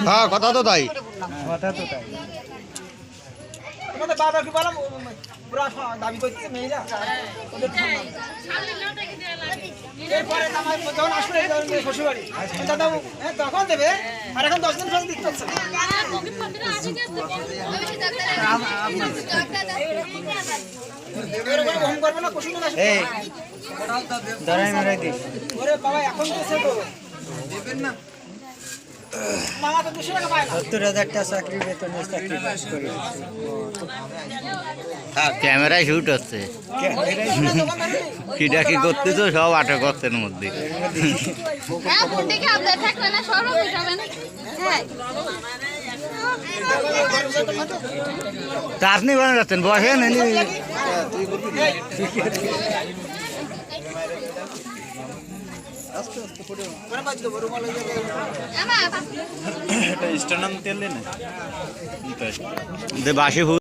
হ্যাঁ কথা তো তাই। কথা তো তাই। তোমাদের বাবা কি পুরা দাবি করতেছে মেয়েরা এরপরে যখন আসবে শ্বশুরবাড়ি। দাদা হ্যাঁ তখন দেবে। আর এখন দশ দিন ফেলে দিতে করবে না কুসুম ধরাই মেরাই দিস। ওরে বাবা এখন তো সে না। সত্তর চাকরি বেতনে ক্যামেরায় শুট হচ্ছে। কিটা কি করতেছো? সব আটক এর মধ্যে। হ্যাঁ তা আপনি বলেন যাচ্ছেন? বসেন মানে বাজ এটা স্টানাম তেলে না? বাসি